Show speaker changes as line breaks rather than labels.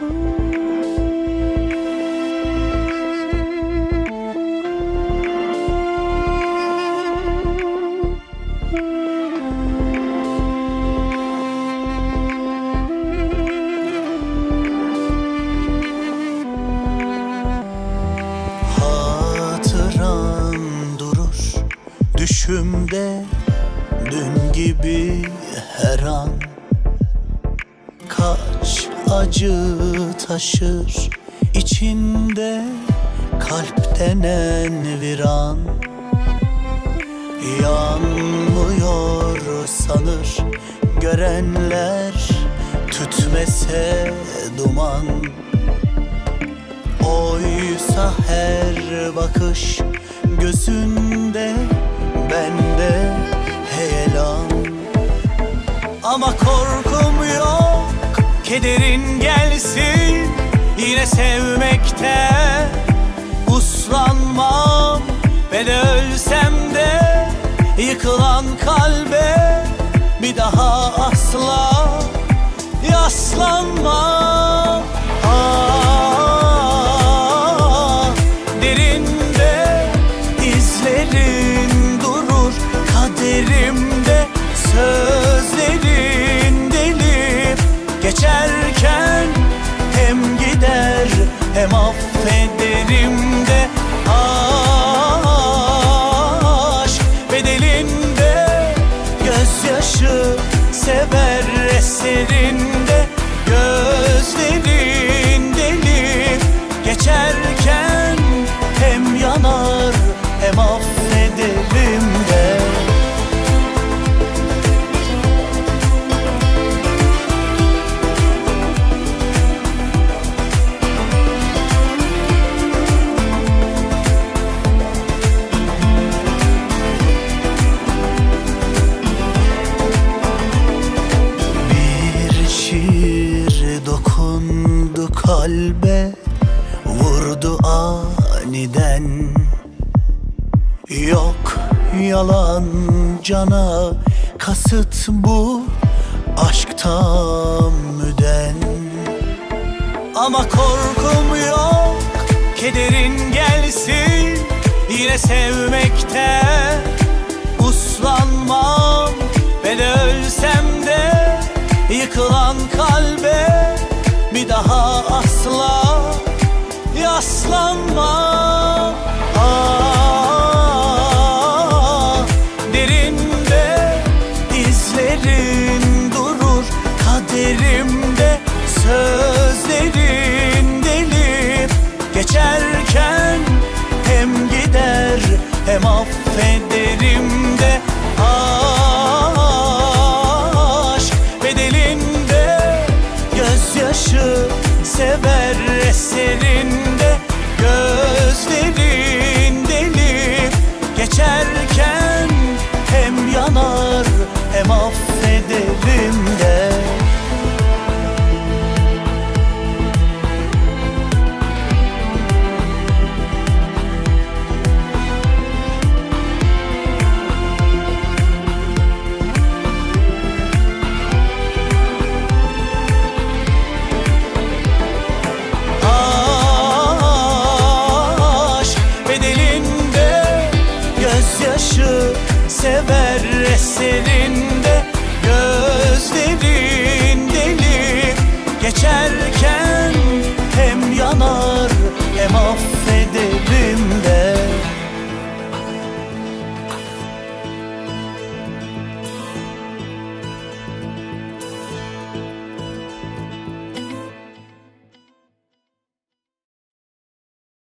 Hatıran durur düşümde Dün gibi her an. Kaç acı taşır. İçinde Kalp denen viran Yanmıyor sanır. Görenler Tütmese duman. Oysa her bakış gözünde bende heyelan. Ama korkum yok kederin gelsin. Yine sevmekte Uslanmam. Ve de ölsem de yıkılan kalbe bir daha asla yaslanmam. Ah, derinde izlerin durur kaderimde hem affederim de aşk bedelinde. Gözyaşı sever eserinde kalbe Vurdu aniden. Yok yalan cana Kasıt bu aşktan müden. Ama korkum yok Kederin gelsin. Yine sevmekte Uslanmam. De ölsem de Yıkılan kalbe kaderimde sözlerin delip geçerken hem gider hem affederim de. Aşk bedelinde gözyaşı sever eserinde. Gözlerin delip geçerken bedelinde gözyaşı sever eserinde